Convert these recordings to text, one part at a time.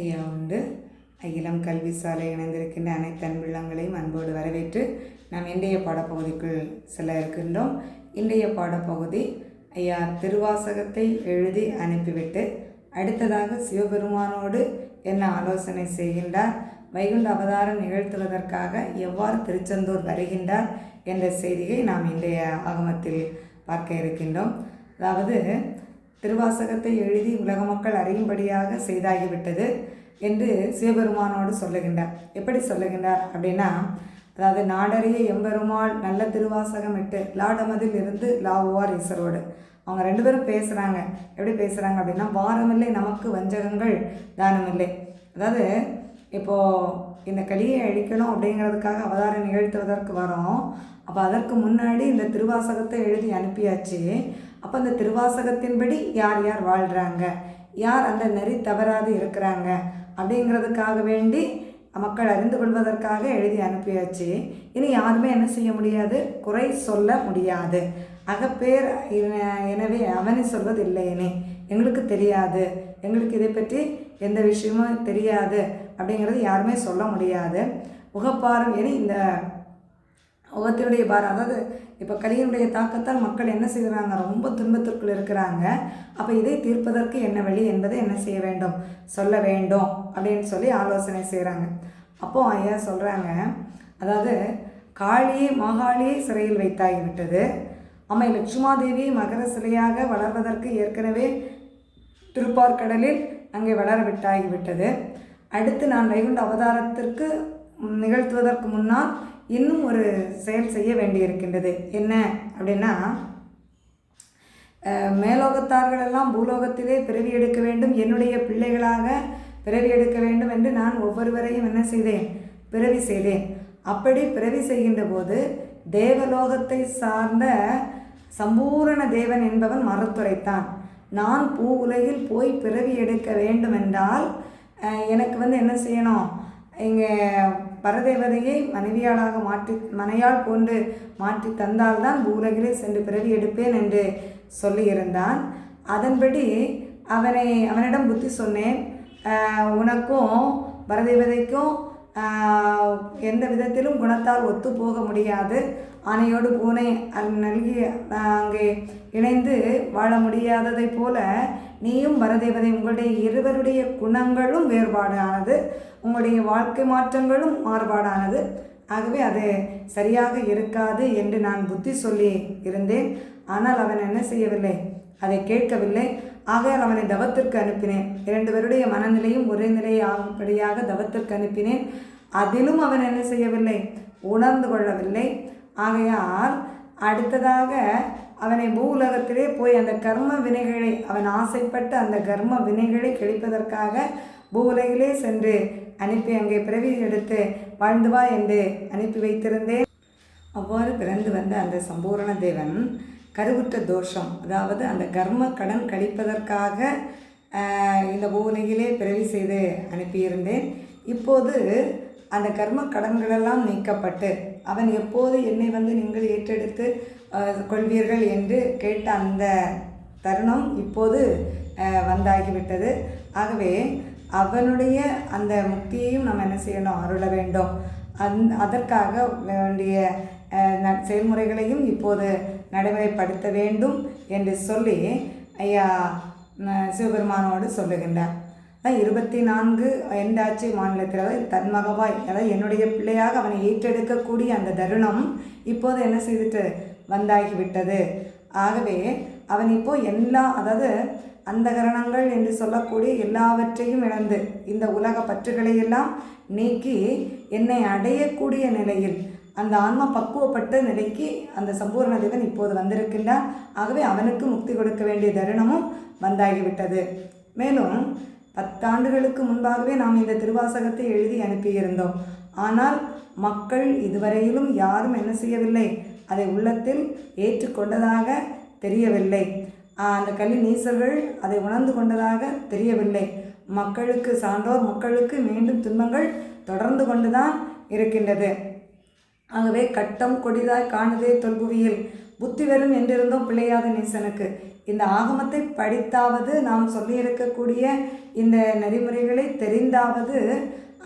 ஐயா உண்டு. அகிலம் கல்வி சாலை இணைந்திருக்கின்ற அனைத்து அன்புள்ளங்களையும் அன்போடு வரவேற்று நாம் இன்றைய பாடப்பகுதிக்குள் செல்ல இருக்கின்றோம். இன்றைய பாடப்பகுதி ஐயா திருவாசகத்தை எழுதி அனுப்பிவிட்டு அடுத்ததாக சிவபெருமானோடு என்ன ஆலோசனை செய்கின்றார் வைகுண்ட அவதாரம் நிகழ்த்துவதற்காக எவ்வாறு திருச்செந்தூர் வருகின்றார் என்ற செய்தியை நாம் இன்றைய ஆகமத்தில் பார்க்க இருக்கின்றோம். அதாவது திருவாசகத்தை எழுதி உலக மக்கள் அறியும்படியாக செய்தாகிவிட்டது என்று சிவபெருமானோடு சொல்லுகின்றார். எப்படி சொல்லுகின்றார் அப்படின்னா அதாவது நாடறிய எம்பெருமாள் நல்ல திருவாசகம் இட்டு லாடமதில் இருந்து லாவுவார் ஈஸ்வரோடு அவங்க ரெண்டு பேரும் பேசுகிறாங்க எப்படி பேசுகிறாங்க அப்படின்னா வாரமில்லை நமக்கு வஞ்சகங்கள் தானமில்லை. அதாவது இப்போது இந்த கலியை அழிக்கணும் அப்படிங்கிறதுக்காக அவதாரம் நிகழ்த்துவதற்கு வரோம். அப்போ அதற்கு முன்னாடி இந்த திருவாசகத்தை எழுதி அனுப்பியாச்சு. அப்போ அந்த திருவாசகத்தின்படி யார் யார் வாழ்கிறாங்க யார் அந்த நெறி தவறாது இருக்கிறாங்க? அப்படிங்கிறதுக்காக வேண்டி மக்கள் அறிந்து கொள்வதற்காக எழுதி அனுப்பியாச்சு. இனி யாருமே என்ன செய்ய முடியாது? குறை சொல்ல முடியாது. அகப்பேர் எனவே அவனை சொல்வது இல்லையனே எங்களுக்கு தெரியாது. எங்களுக்கு இதை பற்றி எந்த விஷயமும் தெரியாது. அப்படிங்கிறது யாருமே சொல்ல முடியாது. உகப்பாரம் என இந்த உகத்தினுடைய பாரம் அதாவது இப்போ கலியினுடைய தாக்கத்தால் மக்கள் என்ன செய்கிறாங்க? ரொம்ப துன்பத்திற்குள் இருக்கிறாங்க. அப்போ இதை தீர்ப்பதற்கு என்ன வழி என்பதை என்ன செய்ய வேண்டும்? சொல்ல வேண்டும் அப்படின்னு சொல்லி ஆலோசனை செய்கிறாங்க அப்போது ஐயா சொல்கிறாங்க அதாவது காளியை மாகாளியை சிறையில் வைத்தாகிவிட்டது. அம்மை லட்சுமாதேவி மகர சிலையாக வளர்வதற்கு ஏற்கனவே திருப்பார்கடலில் அங்கே வளர விட்டாகிவிட்டது. அடுத்து நான் வைகுண்ட அவதாரத்திற்கு நிகழ்த்துவதற்கு முன்னால் இன்னும் ஒரு செயல் செய்ய வேண்டியிருக்கின்றது. என்ன அப்படின்னா மேலோகத்தார்களெல்லாம் மேலோகத்தார்கள் எல்லாம் பூலோகத்திலே பிறவி எடுக்க வேண்டும். என்னுடைய பிள்ளைகளாக பிறவி எடுக்க வேண்டும் என்று நான் ஒவ்வொருவரையும் என்ன செய்தேன்? பிறவி செய்தேன். அப்படி பிறவி செய்கின்ற போது தேவலோகத்தை சார்ந்த சம்பூரண தேவன் என்பவன் மறுத்துரைத்தான். நான் பூ உலகில் போய் பிறவி எடுக்க வேண்டுமென்றால் எனக்கு வந்து என்ன செய்யணும்? இங்கே பரதேவதையை மனைவியாளாக மாற்றி மனையால் போன்று மாற்றி தந்தால்தான் பூலகிலே சென்று பிறவி எடுப்பேன் என்று சொல்லியிருந்தான். அதன்படி அவனை அவனிடம் புத்தி சொன்னேன். உனக்கும் பரதேவதைக்கும் எந்த விதத்திலும் குணத்தால் ஒத்து போக முடியாது. ஆனையோடு பூனை அல்- நல்கி அங்கே இணைந்து வாழ முடியாததைப் போல நீயும் பரதேவதை உங்களுடைய இருவருடைய குணங்களும் வேறுபாடானது உங்களுடைய வாழ்க்கை மாற்றங்களும் மாறுபாடானது. ஆகவே அது சரியாக இருக்காது என்று நான் புத்தி சொல்லி இருந்தேன். ஆனால் அவன் என்ன செய்யவில்லை? அதை கேட்கவில்லை. ஆகையால் அவனை தவத்திற்கு அனுப்பினேன். இரண்டு பேருடைய மனநிலையும் ஒரே நிலையை ஆகும்படியாக தவத்திற்கு அனுப்பினேன். அதிலும் அவன் என்ன செய்யவில்லை? உணர்ந்து கொள்ளவில்லை. ஆகையால் அடுத்ததாக அவனை பூ உலகத்திலே போய் அந்த கர்ம வினைகளை அவன் ஆசைப்பட்டு அந்த கர்ம வினைகளை கழிப்பதற்காக பூவுலகிலே சென்று அனுப்பி அங்கே பிறவி எடுத்து வாழ்ந்து வா என்று அனுப்பி வைத்திருந்தேன். அவ்வாறு பிறந்து வந்த அந்த சம்பூரண தேவன் கருவுற்ற தோஷம் அதாவது அந்த கர்ம கடன் கழிப்பதற்காக இந்த பூவுலகிலே பிறவி செய்து அனுப்பியிருந்தேன். இப்போது அந்த கர்ம கடன்களெல்லாம் நீக்கப்பட்டு அவன் எப்போது என்னை வந்து நீங்கள் ஏற்றெடுத்து கொள்வீர்கள் என்று கேட்ட அந்த தருணம் இப்போது வந்தாகிவிட்டது. ஆகவே அவனுடைய அந்த முக்தியையும் நம்ம என்ன செய்யணும்? அருள வேண்டும். அந் அதற்காக வேண்டிய ந- செயல்முறைகளையும் இப்போது நடைமுறைப்படுத்த வேண்டும் என்று சொல்லி ஐயா சிவபெருமானோடு சொல்லுகின்றார். இருபத்தி நான்கு எண்டாட்சி மாநிலத்தில் தன்மகவாய் அதாவது என்னுடைய பிள்ளையாக அவனை ஏற்றெடுக்கக்கூடிய அந்த தருணம் இப்போது என்ன செய்துட்டு வந்தாகிவிட்டது. ஆகவே அவன் இப்போது எல்லா அதாவது அந்த கரணங்கள் என்று சொல்லக்கூடிய எல்லாவற்றையும் இழந்து இந்த உலக பற்றுகளை எல்லாம் நீக்கி என்னை அடையக்கூடிய நிலையில் அந்த ஆன்மா பக்குவப்பட்ட நிலைக்கு அந்த சம்பூர்ண தேவன் இப்போது வந்திருக்கின்றான். ஆகவே அவனுக்கு முக்தி கொடுக்க வேண்டிய தருணமும் வந்தாகிவிட்டது. மேலும் பத்தாண்டுகளுக்கு முன்பாகவே நாம் இந்த திருவாசகத்தை எழுதி அனுப்பியிருந்தோம். ஆனால் மக்கள் இதுவரையிலும் யாரும் என்ன செய்யவில்லை. அதை உள்ளத்தில் ஏற்றுக்கொண்டதாக தெரியவில்லை. அந்த கல்வி நீசர்கள் அதை உணர்ந்து கொண்டதாக தெரியவில்லை. மக்களுக்கு சான்றோர் மக்களுக்கு மீண்டும் துன்பங்கள் தொடர்ந்து கொண்டுதான் இருக்கின்றது. ஆகவே கட்டம் கொடிதாய் காணுதே தொல்புவியில். புத்தி வரும் என்றிருந்தோம் பிள்ளையாத நேசனுக்கு இந்த ஆகமத்தை படித்தாவது நாம் சொல்லியிருக்கக்கூடிய இந்த நெறிமுறைகளை தெரிந்தாவது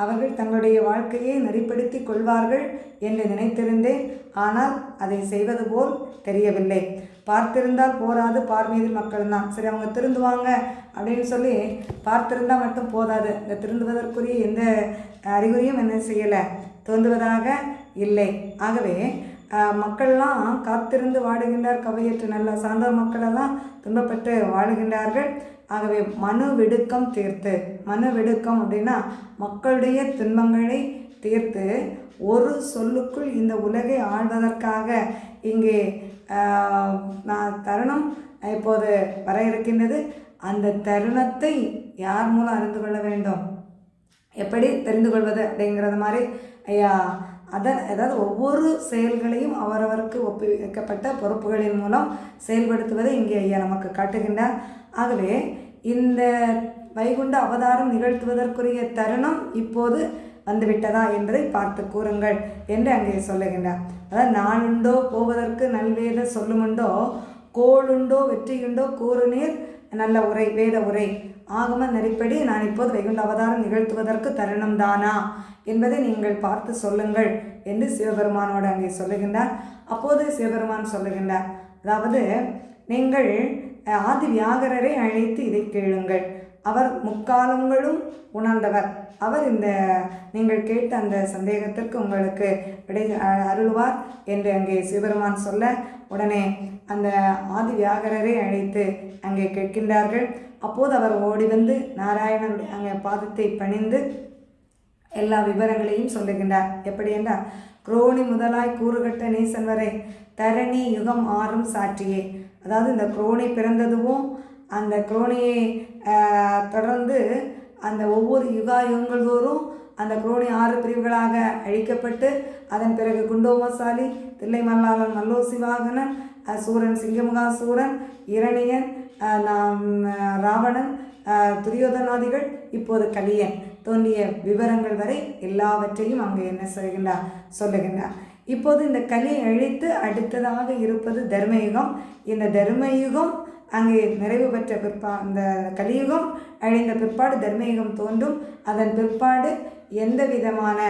அவர்கள் தங்களுடைய வாழ்க்கையை நெறிப்படுத்தி கொள்வார்கள் என்று நினைத்திருந்தேன். ஆனால் அதை செய்வது போல் தெரியவில்லை. பார்த்திருந்தால் போராது பார்மீதில் மக்கள் தான் சரி அவங்க திருந்துவாங்க அப்படின்னு சொல்லி பார்த்திருந்தால் மட்டும் போதாது. இந்த திருந்துவதற்குரிய எந்த அறிகுறியும் என்ன செய்யலை. தோன்றுவதாக இல்லை. ஆகவே மக்கள்லாம் காத்திருந்து வாடுகின்றார். கவையற்று நல்ல சார்ந்த மக்களெல்லாம் துன்பப்பட்டு வாழுகின்றார்கள் ஆகவே மனு விடுக்கம் தீர்த்து மனு விடுக்கம் அப்படின்னா மக்களுடைய துன்பங்களை தீர்த்து ஒரு சொல்லுக்குள் இந்த உலகை ஆள்வதற்காக இங்கே நான் தருணம் இப்போது வர இருக்கின்றது. அந்த தருணத்தை யார் மூலம் அறிந்து கொள்ள வேண்டும்? எப்படி தெரிந்து கொள்வது அப்படிங்கிறது மாதிரி ஐயா அதை அதாவது ஒவ்வொரு செயல்களையும் அவரவருக்கு ஒப்புவிக்கப்பட்ட பொறுப்புகளின் மூலம் செயல்படுத்துவதை இங்கே ஐயா நமக்கு காட்டுகின்றார். ஆகவே இந்த வைகுண்ட அவதாரம் நிகழ்த்துவதற்குரிய தருணம் இப்போது வந்துவிட்டதா என்பதை பார்த்து கூறுங்கள் என்று அங்கே சொல்லுகின்றார். அதாவது நாளுண்டோ போவதற்கு நல்வேத சொல்லுமுண்டோ கோளுண்டோ வெற்றியுண்டோ கூறுநீர் நல்ல உரை வேத உரை. ஆகம நெறிப்படி நான் இப்போது வைகுண்ட அவதாரம் நிகழ்த்துவதற்கு தருணம் தானா என்பதை நீங்கள் பார்த்து சொல்லுங்கள் என்று சிவபெருமானோடு அங்கே சொல்லுகின்றார். அப்போது சிவபெருமான் சொல்லுகின்றார். அதாவது நீங்கள் ஆதி வியாகரரை அழைத்து இதை கேளுங்கள். அவர் முக்காலங்களும் உணர்ந்தவர். அவர் இந்த நீங்கள் கேட்ட அந்த சந்தேகத்திற்கு உங்களுக்கு விடை அ- அருள்வார் என்று அங்கே சிவபெருமான் சொல்ல உடனே அந்த ஆதி வியாகரரை அழைத்து அங்கே கேட்கின்றார்கள். அப்போது அவர் ஓடி வந்து நாராயணனுடைய அங்கே பாதத்தை பணிந்து எல்லா விவரங்களையும் சொல்லுகின்றார். எப்படி என்றால் குரோணி முதலாய் கூறுகட்ட நீசன் வரை தரணி யுகம் ஆறும் சாற்றியே. அதாவது இந்த குரோணி பிறந்ததுவும் அந்த குரோணியை தொடர்ந்து அந்த ஒவ்வொரு யுகா அந்த குரோணி ஆறு பிரிவுகளாக அழிக்கப்பட்டு அதன் பிறகு குண்டோமசாலி தில்லை மல்லாளன் மல்லோசிவாகனன் சூரன் சிங்கமுகாசூரன் இரணியன் நாம் ராவணன் துரியோதனாதிகள் இப்போது கலியன். தோன்றிய விவரங்கள் வரை எல்லாவற்றையும் அங்கே என்ன சொல்கின்றார்? சொல்லுகின்றார். இப்போது இந்த கலியை அழித்து அடுத்ததாக இருப்பது தர்மயுகம். இந்த தர்மயுகம் அங்கே நிறைவு பெற்ற பிற்பா அந்த கலியுகம் அழிந்த பிற்பாடு தர்மயுகம் தோன்றும். அதன் பிற்பாடு எந்த விதமான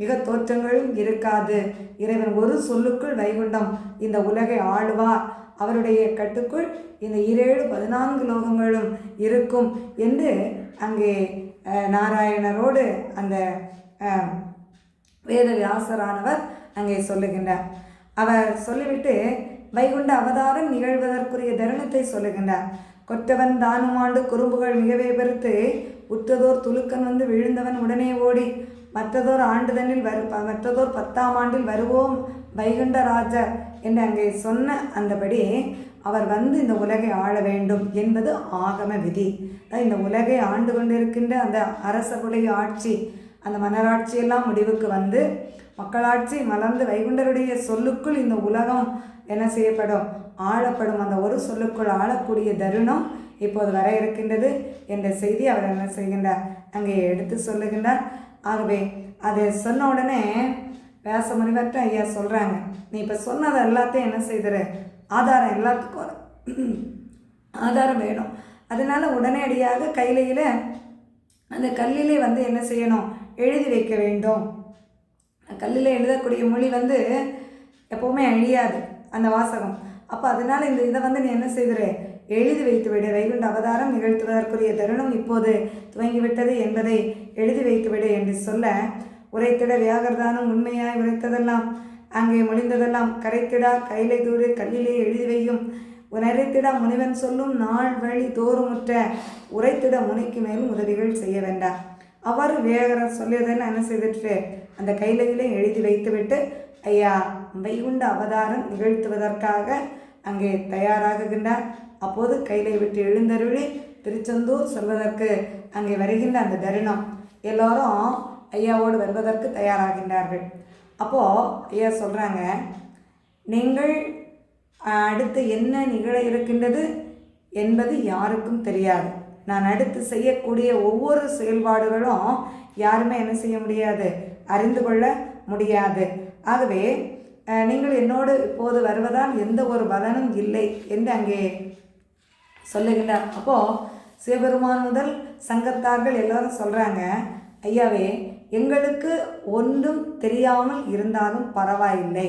மிக தோற்றங்களும் இருக்காது. இறைவன் ஒரு சொல்லுக்குள் வைகுண்டம் இந்த உலகை ஆளுவார். அவருடைய கட்டுக்குள் இந்த இரேழு பதினான்கு லோகங்களும் இருக்கும் என்று அங்கே நாராயணரோடு அந்த வேதவியாசரானவர் வேத வியாசரானவர் அங்கே சொல்லுகின்றார். அவர் சொல்லிவிட்டு வைகுண்ட அவதாரம் நிகழ்வதற்குரிய தருணத்தை சொல்லுகின்றார். கொற்றவன் தானுமாண்டு குறும்புகள் மிகவே பெருத்து உற்றதோர் துலுக்கன் வந்து விழுந்தவன் உடனே ஓடி மற்றதோர் ஆண்டுதனில் வரு ப- மற்றதோர் பத்தாம் ஆண்டில் வருவோம் வைகுண்டராஜர் என்று அங்கே சொன்ன அந்தபடி அவர் வந்து இந்த உலகை ஆள வேண்டும் என்பது ஆகம விதி. இந்த உலகை ஆண்டு கொண்டிருக்கின்ற அந்த அரசருடைய ஆட்சி அந்த மன்னராட்சியெல்லாம் முடிவுக்கு வந்து மக்களாட்சி மலர்ந்து வைகுண்டருடைய சொல்லுக்குள் இந்த உலகம் என்ன செய்யப்படும்? ஆளப்படும். அந்த ஒரு சொல்லுக்குள் ஆளக்கூடிய தருணம் இப்போது வர இருக்கின்றது என்ற செய்தி அவர் என்ன செய்கின்றார்? அங்கே எடுத்து சொல்லுகின்றார். ஆகவே அதை சொன்ன உடனே வேச முனிவர்கிட்ட ஐயா சொல்கிறாங்க நீ இப்போ சொன்னதை எல்லாத்தையும் என்ன செய்திரு? ஆதாரம் எல்லாத்துக்கும் ஆதாரம் வேணும். அதனால உடனடியாக கையிலையில் அந்த கல்லிலே வந்து என்ன செய்யணும்? எழுதி வைக்க வேண்டும். கல்லில் எழுதக்கூடிய மொழி வந்து எப்போவுமே அழியாது. அந்த வாசகம். அப்போ அதனால் இந்த இதை வந்து நீ என்ன செய்கிற எழுதி வைத்துவிடு வைகுண்ட அவதாரம் நிகழ்த்துவதற்குரிய தருணம் இப்போது துவங்கிவிட்டது என்பதை எழுதி வைத்துவிடு என்று சொல்ல உரைத்திட வியாகர்தானம் உண்மையாய் உரைத்ததெல்லாம் அங்கே முடிந்ததெல்லாம் கரைத்திடா கைலை தூரு கல்லிலே எழுதி வையும். உரைத்திட முனிவன் சொல்லும் நாள் வழி தோறுமுற்ற உரைத்திட முனைக்கு மேலும் உதவிகள் செய்ய வேண்டாம். அவர் வியாகரன் சொல்லியதெல்லாம் என்ன செய்துட்டு அந்த கைலையிலே எழுதி வைத்துவிட்டு ஐயா வைகுண்ட அவதாரம் நிகழ்த்துவதற்காக அங்கே தயாராகுகின்றார். அப்போது கைலை விட்டு எழுந்தருளி திருச்செந்தூர் செல்வதற்கு அங்கே வருகின்ற அந்த தருணம். எல்லோரும் ஐயாவோடு வருவதற்கு தயாராகின்றார்கள். அப்போது ஐயா சொல்கிறாங்க நீங்கள் அடுத்து என்ன நிகழ இருக்கின்றது என்பது யாருக்கும் தெரியாது. நான் அடுத்து செய்யக்கூடிய ஒவ்வொரு செயல்பாடுகளும் யாருமே என்ன செய்ய முடியாது அறிந்து கொள்ள முடியாது. ஆகவே நீங்கள் என்னோடு இப்போது வருவதால் எந்த ஒரு பலனும் இல்லை என்று அங்கே சொல்லுகின்றார். அப்போது சிவபெருமான் முதல் சங்கத்தார்கள் எல்லாரும் சொல்கிறாங்க ஐயாவே எங்களுக்கு ஒன்றும் தெரியாமல் இருந்தாலும் பரவாயில்லை.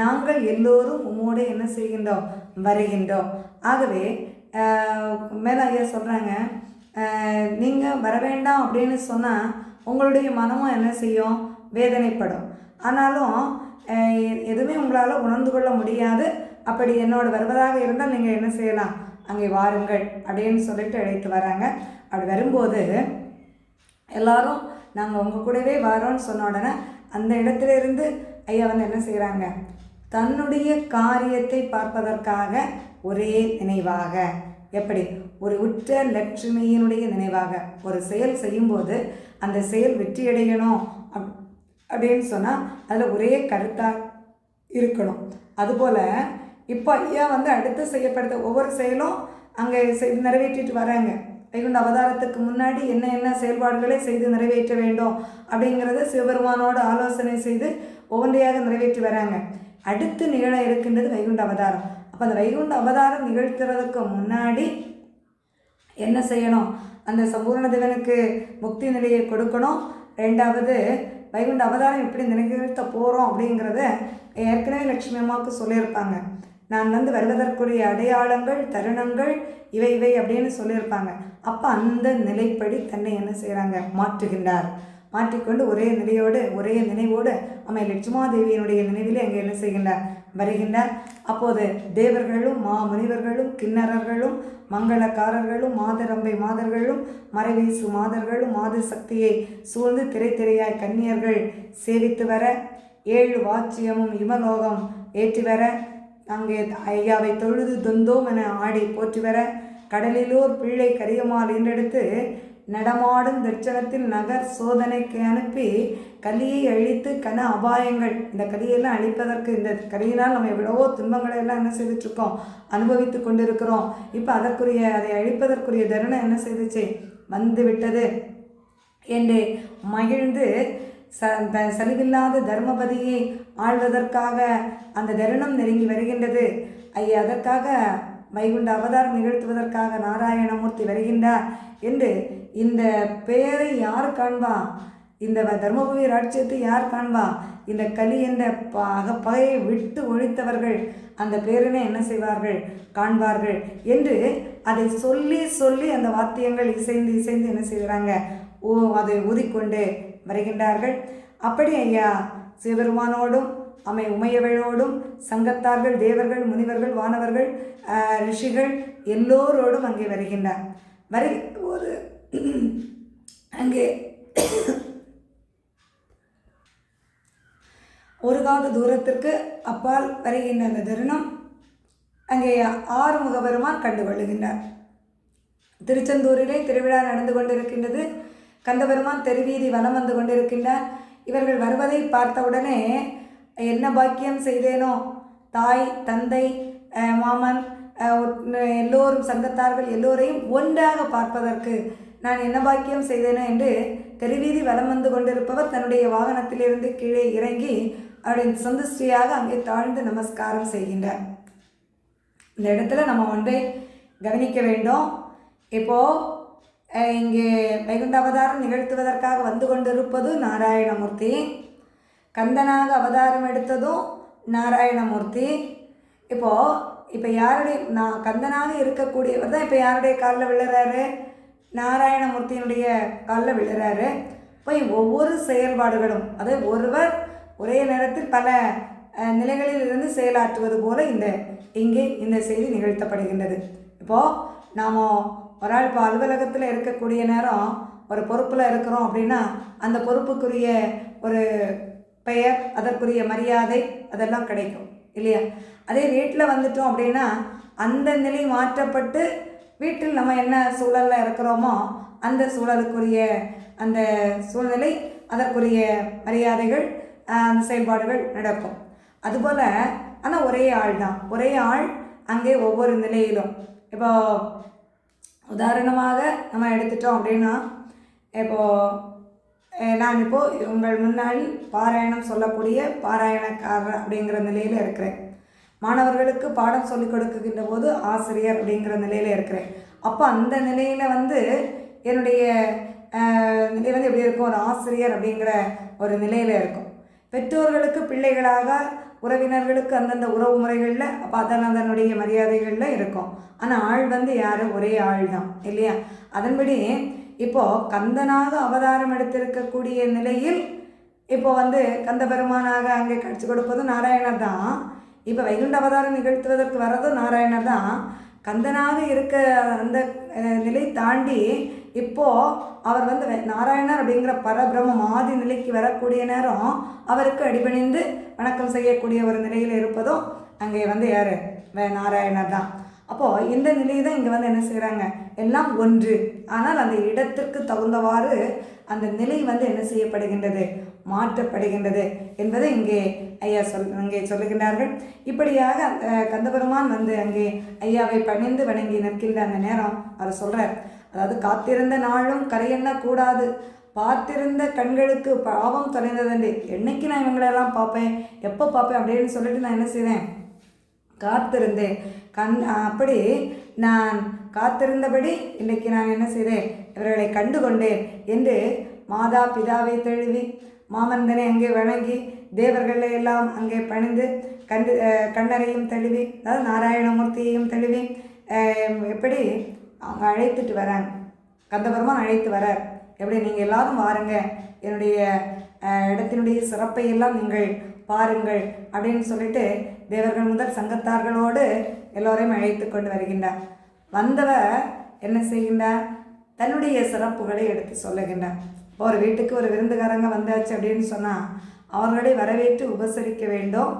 நாங்கள் எல்லோரும் உம்மோடு என்ன செய்கின்றோம்? வருகின்றோம். ஆகவே மேலே ஐயா சொல்கிறாங்க நீங்கள் வர வேண்டாம் அப்படின்னு சொன்னால் உங்களுடைய மனமும் என்ன செய்யும்? வேதனைப்படும். ஆனாலும் எதுவுமே உங்களால் உணர்ந்து கொள்ள முடியாது. அப்படி என்னோட வருவதாக இருந்தால் நீங்கள் என்ன செய்யலாம்? அங்கே வாருங்கள் அப்படின்னு சொல்லிட்டு அழைத்து வராங்க. அப்படி வரும்போது எல்லாரும் நாங்கள் உங்கள் கூடவே வரோன்னு சொன்ன உடனே அந்த இடத்துல இருந்து ஐயா வந்து என்ன செய்கிறாங்க தன்னுடைய காரியத்தை பார்ப்பதற்காக ஒரே நினைவாக. எப்படி? ஒரு உற்ற லட்சுமியினுடைய நினைவாக. ஒரு செயல் செய்யும்போது அந்த செயல் வெற்றியடையணும். அப்படின்னு சொன்னால் அதில் ஒரே கருத்தாக இருக்கணும். அதுபோல் இப்போ ஐயா வந்து அடுத்து செய்யப்படுத்த ஒவ்வொரு செயலும் அங்கே செய்து நிறைவேற்றிட்டு வராங்க. வைகுண்ட அவதாரத்துக்கு முன்னாடி என்ன என்ன செயல்பாடுகளை செய்து நிறைவேற்ற வேண்டும் அப்படிங்கிறத சிவபெருமானோடு ஆலோசனை செய்து ஒவ்வொன்றையாக நிறைவேற்றி வராங்க. அடுத்து நிகழ இருக்கின்றது வைகுண்ட அவதாரம். அப்போ அந்த வைகுண்ட அவதாரம் நிகழ்த்துறதுக்கு முன்னாடி என்ன செய்யணும்? அந்த சம்பூர்ண தேவனுக்கு முக்தி நிலையை கொடுக்கணும். ரெண்டாவது வைகுண்ட அவதாரம் எப்படி நிகழ்த்த போகிறோம் அப்படிங்கிறத ஏற்கனவே லட்சுமி அம்மாவுக்கு சொல்லியிருப்பாங்க. நான் வந்து வருவதற்குரிய அடையாளங்கள் தருணங்கள் இவை இவை அப்படின்னு சொல்லியிருப்பாங்க. அப்போ அந்த நிலைப்படி தன்னை என்ன செய்கிறாங்க மாற்றுகின்றார். மாற்றிக்கொண்டு ஒரே நிலையோடு ஒரே நினைவோடு அம்மை லட்சுமாதேவியினுடைய நினைவிலே அங்கே என்ன செய்கின்றார்? வருகின்றார் அப்போது தேவர்களும் மா முனிவர்களும் கிண்ணறர்களும் மங்களக்காரர்களும் மாதரம்பை மாதர்களும் மறைவீசு மாதர்களும் மாத சக்தியை சூழ்ந்து திரை திரையாய் கன்னியர்கள் சேவித்து வர ஏழு வாச்சியமும் இமலோகம் ஏற்றி வர அங்கே ஐயாவை தொழுது தொந்தோம் என ஆடி போற்றி வர கடலிலோர் பிள்ளை கரியமால் என்றெடுத்து நடமாடும் தட்சணத்தில் நகர் சோதனைக்கு அனுப்பி கலியை அழித்து கன அபாயங்கள். இந்த கலியெல்லாம் அழிப்பதற்கு இந்த கலியினால் நம்ம எவ்வளவோ துன்பங்களை எல்லாம் என்ன செய்துட்ருக்கோம் அனுபவித்து கொண்டிருக்கிறோம். இப்போ அதற்குரிய அதை அழிப்பதற்குரிய தருணம் என்ன செய்துச்சு? வந்து விட்டது என்று மகிழ்ந்து ச த சலிவில்லாத தர்மபதியை ஆழ்வதற்காக அந்த தருணம் நெருங்கி வருகின்றது. ஐயா அதற்காக வைகுண்ட அவதாரம் நிகழ்த்துவதற்காக நாராயணமூர்த்தி வருகின்றார் என்று இந்த பெயரை யார் காண்பா? இந்த தர்மபுரி ராட்சியத்தை யார் காண்பா? இந்த கலி என்ற ப- அகப்பகையை விட்டு ஒழித்தவர்கள் அந்த பேரினை என்ன செய்வார்கள்? காண்பார்கள் என்று அதை சொல்லி சொல்லி அந்த வாத்தியங்கள் இசைந்து இசைந்து என்ன செய்கிறாங்க? ஓ அதை ஊதிக்கொண்டு வருகின்றார்கள். அப்படி ஐயா சிவபெருமானோடும் அமை உமையவளோடும் சங்கத்தார்கள் தேவர்கள் முனிவர்கள் வானவர்கள் ரிஷிகள் எல்லோரோடும் அங்கே வருகின்றார் வரு ஒரு அங்கே ஒரு காத தூரத்திற்கு அப்பால் வருகின்ற அந்த தருணம் அங்கே ஆறுமுக பெருமான் கண்டுகொள்ளுகின்றார். திருச்செந்தூரிலே திருவிழா நடந்து கொண்டிருக்கின்றது. கந்தபெருமான் தெருவீதி வலம் வந்து கொண்டிருக்கின்றார். இவர்கள் வருவதை பார்த்தவுடனே என்ன பாக்கியம் செய்தேனோ? தாய் தந்தை மாமன் எல்லோரும் சங்கத்தார்கள் எல்லோரையும் ஒன்றாக பார்ப்பதற்கு நான் என்ன பாக்கியம் செய்தேனோ என்று தெருவீதி வலம் வந்து கொண்டிருப்பவர் தன்னுடைய வாகனத்திலிருந்து கீழே இறங்கி அவருடைய சந்துஷ்டியாக அங்கே தாழ்ந்து நமஸ்காரம் செய்கின்றார். இந்த இடத்துல நம்ம ஒன்றை கவனிக்க வேண்டும். இப்போது இங்கே வைகுண்ட அவதாரம் நிகழ்த்துவதற்காக வந்து கொண்டிருப்பது நாராயணமூர்த்தி. கந்தனாக அவதாரம் எடுத்ததும் நாராயணமூர்த்தி. இப்போது இப்போ யாருடைய நான் கந்தனாக இருக்கக்கூடியவர் தான் இப்போ யாருடைய காலில் விழுறாரு? நாராயணமூர்த்தியினுடைய காலில் விழுறாரு. போய் ஒவ்வொரு செயல்பாடுகளும் அது ஒருவர் ஒரே நேரத்தில் பல நிலைகளில் இருந்து செயலாற்றுவது போல இந்த இங்கே இந்த செய்தி நிகழ்த்தப்படுகின்றது. இப்போது நாம் ஒரு ஆள் இப்போ அலுவலகத்தில் இருக்கக்கூடிய நேரம் ஒரு பொறுப்பில் இருக்கிறோம் அப்படின்னா அந்த பொறுப்புக்குரிய ஒரு பெயர் அதற்குரிய மரியாதை அதெல்லாம் கிடைக்கும் இல்லையா? அதே வீட்டில் வந்துட்டோம் அப்படின்னா அந்த நிலை மாற்றப்பட்டு வீட்டில் நம்ம என்ன சூழலில் இருக்கிறோமோ அந்த சூழலுக்குரிய அந்த சூழ்நிலை அதற்குரிய மரியாதைகள் அந்த செயல்பாடுகள் நடக்கும். அதுபோல் ஆனால் ஒரே ஆள் தான். ஒரே ஆள் அங்கே ஒவ்வொரு நிலையிலும். இப்போ உதாரணமாக நம்ம எடுத்துட்டோம் அப்படின்னா இப்போது நான் இப்போது உங்கள் முன்னால் பாராயணம் சொல்லக்கூடிய பாராயணக்காரர் அப்படிங்கிற நிலையில் இருக்கிறேன். மாணவர்களுக்கு பாடம் சொல்லிக் கொடுக்குகின்ற போது ஆசிரியர் அப்படிங்கிற நிலையில் இருக்கிறேன். அப்போ அந்த நிலையில் வந்து என்னுடைய நிலை வந்து எப்படி இருக்கும்? ஒரு ஆசிரியர் அப்படிங்கிற ஒரு நிலையில் இருக்கும். பெற்றோர்களுக்கு பிள்ளைகளாக உறவினர்களுக்கு அந்தந்த உறவு முறைகளில் அப்போ அதன் அதனுடைய மரியாதைகளில் இருக்கும். ஆனால் ஆள் வந்து யார் ஒரே ஆள் தான் இல்லையா? அதன்படி இப்போது கந்தனாக அவதாரம் எடுத்திருக்கக்கூடிய நிலையில் இப்போ வந்து கந்த பெருமானாக அங்கே காட்சி கொடுப்பதும் நாராயணர் தான். இப்போ வைகுண்ட அவதாரம் நிகழ்த்துவதற்கு வர்றதும் நாராயணர் தான். கந்தனாக இருக்க அந்த நிலை தாண்டி இப்போது அவர் வந்து நாராயணர் அப்படிங்கிற பரபிரம ஆதி நிலைக்கு வரக்கூடிய நேரம் அவருக்கு அடிபணிந்து வணக்கம் செய்யக்கூடிய ஒரு நிலையில் இருப்பதும் அங்கே வந்து யார்? நாராயணர் தான். அப்போது இந்த நிலையை தான் இங்கே வந்து என்ன செய்கிறாங்க எல்லாம் ஒன்று. ஆனால் அந்த இடத்திற்கு தகுந்தவாறு அந்த நிலை வந்து என்ன செய்யப்படுகின்றது? மாற்றப்படுகின்றது என்பதை இங்கே ஐயா சொல் இங்கே சொல்லுகின்றார்கள். இப்படியாக அந்த கந்தபெருமான் வந்து அங்கே ஐயாவை பணிந்து வணங்கி நிற்கின்ற அந்த நேரம் அவர் சொல்கிறார் அதாவது காத்திருந்த நாளும் கரையெண்ண கூடாது பார்த்திருந்த கண்களுக்கு பாவம் தொலைந்ததுண்டு என்னைக்கு நான் இவங்களெல்லாம் பார்ப்பேன்? எப்போ பார்ப்பேன் அப்படின்னு சொல்லிட்டு நான் என்ன செய்வேன்? காத்திருந்தேன். கண் அப்படி நான் காத்திருந்தபடி இன்றைக்கு நான் என்ன செய்தேன்? இவர்களை கண்டு கொண்டேன் என்று மாதா பிதாவை தழுவி மாமந்தனை அங்கே வணங்கி தேவர்களை எல்லாம் அங்கே பணிந்து கண்டு கண்ணரையும் தழுவி அதாவது நாராயணமூர்த்தியையும் தழுவி எப்படி அவங்க அழைத்துட்டு வராங்க. கந்தபெருமான் அழைத்து வரார். எப்படி? நீங்கள் எல்லாரும் வாருங்க. என்னுடைய இடத்தினுடைய சிறப்பை எல்லாம் நீங்கள் பாருங்கள் அப்படின்னு சொல்லிட்டு தேவர்கள் முதல் சங்கத்தார்களோடு எல்லோரையும் அழைத்து கொண்டு வருகின்றார். வந்தவர் என்ன செய்கின்றார்? தன்னுடைய சிறப்புகளை எடுத்து சொல்லுகின்றார். இப்போ ஒரு வீட்டுக்கு ஒரு விருந்துகாரங்க வந்தாச்சு அப்படின்னு சொன்னால் அவர்களை வரவேற்று உபசரிக்க வேண்டும்.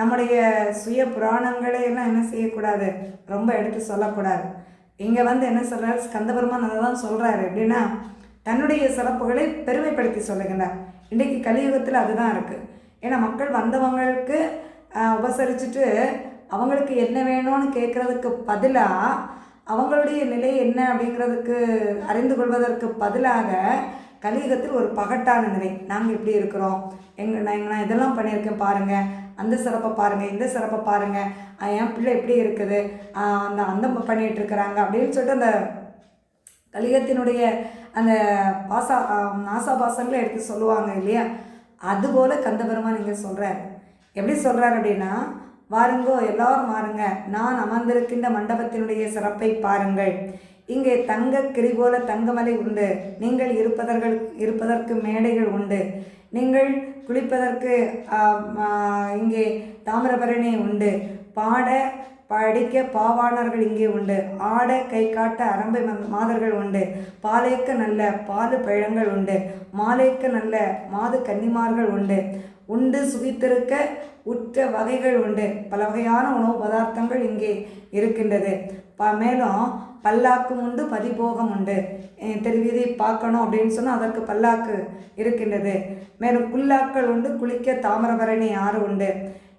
நம்முடைய சுய புராணங்களை எல்லாம் என்ன செய்யக்கூடாது? ரொம்ப எடுத்து சொல்லக்கூடாது. இங்கே வந்து என்ன சொல்கிறார் ஸ்கந்தபெருமான் அதை தான் சொல்கிறாரு எப்படின்னா தன்னுடைய சிறப்புகளை பெருமைப்படுத்தி சொல்லுகின்றார். இன்றைக்கு கலியுகத்தில் அதுதான் இருக்குது ஏன்னா மக்கள் வந்தவங்களுக்கு உபசரிச்சுட்டு அவங்களுக்கு என்ன வேணும்னு கேட்குறதுக்கு பதிலாக அவங்களுடைய நிலை என்ன அப்படிங்கிறதுக்கு அறிந்து கொள்வதற்கு பதிலாக கலியுகத்தில் ஒரு பகட்டான நிலை. நாங்கள் இப்படி இருக்கிறோம். எங்க நான் நான் இதெல்லாம் பண்ணியிருக்கேன் பாருங்கள் அந்த சிறப்பை பாருங்கள் இந்த சிறப்பை பாருங்கள் என் பிள்ளை எப்படி இருக்குது. அந்த அந்த பண்ணிகிட்டு இருக்கிறாங்க அப்படின்னு சொல்லிட்டு அந்த கலிகத்தினுடைய அந்த பாசா ஆஹ் நாசாபாசங்களை எடுத்து சொல்லுவாங்க இல்லையா? அதுபோல் கந்தபெருமா நீங்கள் சொல்கிறார் எப்படி சொல்கிறார் அப்படின்னா வாருங்கோ எல்லாரும் வாருங்க. நான் அமர்ந்திருக்கின்ற மண்டபத்தினுடைய சிறப்பை பாருங்கள். இங்கே தங்க கிரி போல தங்கமலை உண்டு. நீங்கள் இருப்பதர்கள் இருப்பதற்கு மேடைகள் உண்டு. நீங்கள் குளிப்பதற்கு இங்கே தாமிரபரணி உண்டு. பாட படிக்க பாவாணர்கள் இங்கே உண்டு. ஆட கை காட்ட அரம்பை மாதர்கள் உண்டு. பாலைக்க நல்ல பாலு பழங்கள் உண்டு. மாலைக்க நல்ல மாது கன்னிமார்கள் உண்டு. உண்டு சுகித்திருக்க உற்ற வகைகள் உண்டு. பல வகையான உணவு பதார்த்தங்கள் இங்கே இருக்கின்றது. ப மேலும் பல்லாக்கும் உண்டு பதிபோகம் உண்டு. அஹ் திருவீதி பார்க்கணும் அப்படின்னு சொன்னால் அதற்கு பல்லாக்கு இருக்கின்றது. மேலும் குல்லாக்கள் உண்டு குளிக்க தாமிரபரணி ஆறு உண்டு.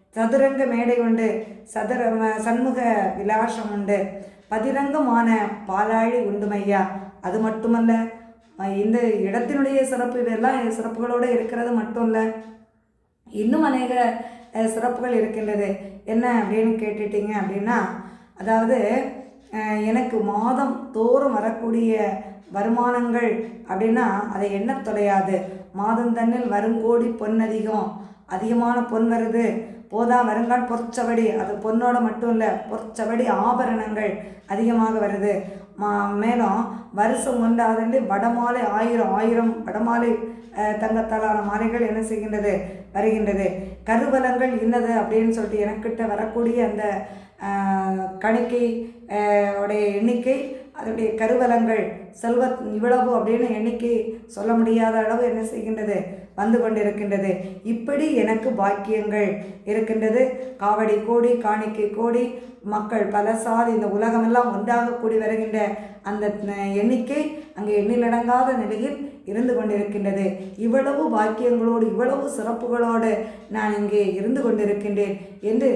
சதுரங்க மேடை உண்டு சதுர சண்முக விலாசம் உண்டு. பதிரங்கமான பாலாழி உண்டுமையா? அது மட்டுமல்ல இந்த இடத்தினுடைய சிறப்பு இதெல்லாம் சிறப்புகளோடு இருக்கிறது மட்டும் இல்லை இன்னும் அநேக சிறப்புகள் இருக்கின்றது. என்ன அப்படின்னு கேட்டுட்டீங்க அப்படின்னா அதாவது எனக்கு மாதம் தோறும் வரக்கூடிய வருமானங்கள் அப்படின்னா அதை எண்ண தொலையாது. மாதம் தன்னில் வருங்கோடி பொன் அதிகம். அதிகமான பொன் வருது. போதா வருங்கால் பொற்சவடி. அது பொண்ணோட மட்டும் இல்லை பொற்சவடி ஆபரணங்கள் அதிகமாக வருது. மா மேலும் வருஷம் ஒன்றாவது வடமாலை ஆயிரம் ஆயிரம் வடமாலை தங்கத்தாலான மாலைகள் என்ன செய்கின்றது? வருகின்றது. கருவலங்கள் இன்னது அப்படின்னு சொல்லிட்டு எனக்கிட்ட வரக்கூடிய அந்த கணிக்கை உடைய எண்ணிக்கை அதனுடைய கருவலங்கள் செல்வ இவ்வளவு அப்படின்னு எண்ணிக்கை சொல்ல முடியாத அளவு என்ன செய்கின்றது? வந்து கொண்டிருக்கின்றது. இப்படி எனக்கு பாக்கியங்கள் இருக்கின்றது. காவடி கோடி காணிக்கை கோடி மக்கள் பல சாதி இந்த உலகமெல்லாம் ஒன்றாக கூடி வருகின்ற அந்த எண்ணிக்கை அங்கே எண்ணிலடங்காத நிலையில் இருந்து கொண்டிருக்கின்றது. இவ்வளவு பாக்கியங்களோடு இவ்வளவு சிறப்புகளோடு நான் இங்கே இருந்து கொண்டிருக்கின்றேன் என்று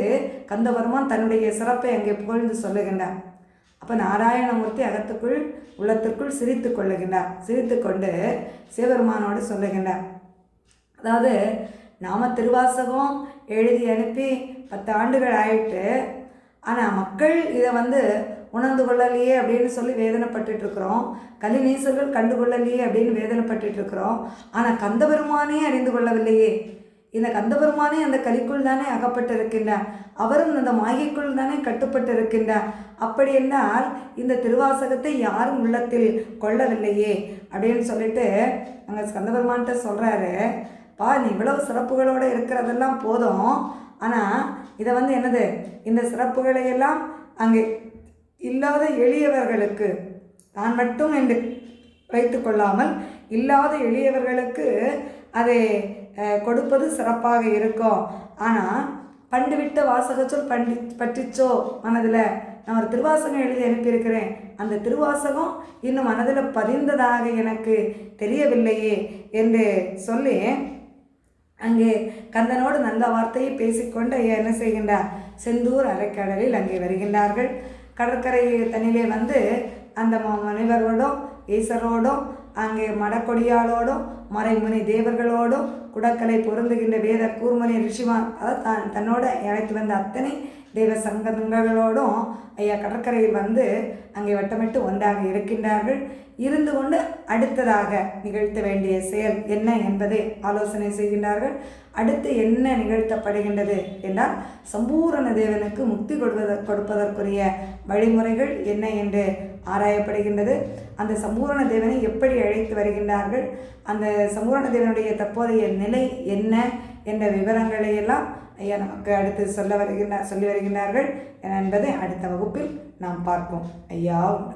கந்தவர்மான் தன்னுடைய சிறப்பை அங்கே புகழ்ந்து சொல்லுகின்றார். அப்போ நாராயணமூர்த்தி அகத்துக்குள் உள்ளத்திற்குள் சிரித்து கொள்ளுகின்றார். சிரித்து கொண்டு சிவபெருமானோடு சொல்லுகின்றார். அதாவது நாம் திருவாசகம் எழுதி அனுப்பி பத்து ஆண்டுகள் ஆயிட்டு ஆனால் மக்கள் இதை வந்து உணர்ந்து கொள்ளலையே அப்படின்னு சொல்லி வேதனைப்பட்டுருக்குறோம் கலி நீசர்கள் கண்டு கொள்ளலையே அப்படின்னு வேதனைப்பட்டுட்டு இருக்கிறோம். ஆனால் கந்தபெருமானே அறிந்து கொள்ளவில்லையே. இந்த கந்தபெருமானே அந்த கலிக்குள் தானே அகப்பட்டு இருக்கின்றார் அவரும் அந்த மாயைக்குள் தானே கட்டுப்பட்டு இருக்கின்றார் அப்படி என்றால் இந்த திருவாசகத்தை யாரும் உள்ளத்தில் கொள்ளவில்லையே அப்படின்னு சொல்லிட்டு அங்கே கந்தபெருமான்கிட்ட சொல்கிறாரு பா நீ இவ்வளவு சிறப்புகளோடு இருக்கிறதெல்லாம் போதும். ஆனால் இதை வந்து என்னது? இந்த சிறப்புகளை எல்லாம் அங்கே இல்லாத எளியவர்களுக்கு நான் மட்டும் என்று வைத்து கொள்ளாமல் இல்லாத எளியவர்களுக்கு அதை கொடுப்பது சிறப்பாக இருக்கும். ஆனால் பண்டுவிட்ட வாசகச்சொல் பண்டி பற்றிச்சோ மனதில்? நான் ஒரு திருவாசகம் எழுதி அனுப்பியிருக்கிறேன். அந்த திருவாசகம் இன்னும் மனதில் பதிந்ததாக எனக்கு தெரியவில்லையே என்று சொல்லி அங்கே கந்தனோடு நல்ல வார்த்தையை பேசிக்கொண்டு ஐயா என்ன செய்கின்றார்? செந்தூர் அரைக்கடலில் அங்கே வருகின்றார்கள். கடற்கரை தண்ணிலே வந்து அந்த முனிவரோடும் ஈசரோடும் அங்கே மடக்கொடியாளோடும் மறைமுனி தேவர்களோடும் குடக்கலை பொருந்துகின்ற வேத கூர்மணி ரிஷிமான் அதாவது தன்னோட அழைத்து வந்த அத்தனை தெய்வ சங்கங்களோடும் ஐயா கடற்கரையில் வந்து அங்கே வட்டமிட்டு ஒன்றாக இருக்கின்றார்கள். இருந்து கொண்டு அடுத்ததாக நிகழ்த்த வேண்டிய செயல் என்ன என்பதை ஆலோசனை செய்கின்றார்கள். அடுத்து என்ன நிகழ்த்தப்படுகின்றது என்றால் சம்பூரண தேவனுக்கு முக்தி கொடுவத கொடுப்பதற்குரிய வழிமுறைகள் என்ன என்று ஆராயப்படுகின்றது. அந்த சம்பூரண தேவனை எப்படி அழைத்து வருகின்றார்கள்? அந்த சம்பூரண தேவனுடைய தற்போதைய நிலை என்ன? என்ற விவரங்களை எல்லாம் ஐயா நமக்கு அடுத்து சொல்ல வருகின்றார் சொல்லி வருகின்றார்கள். என்பதை அடுத்த வகுப்பில் நாம் பார்ப்போம். ஐயா உண்டு.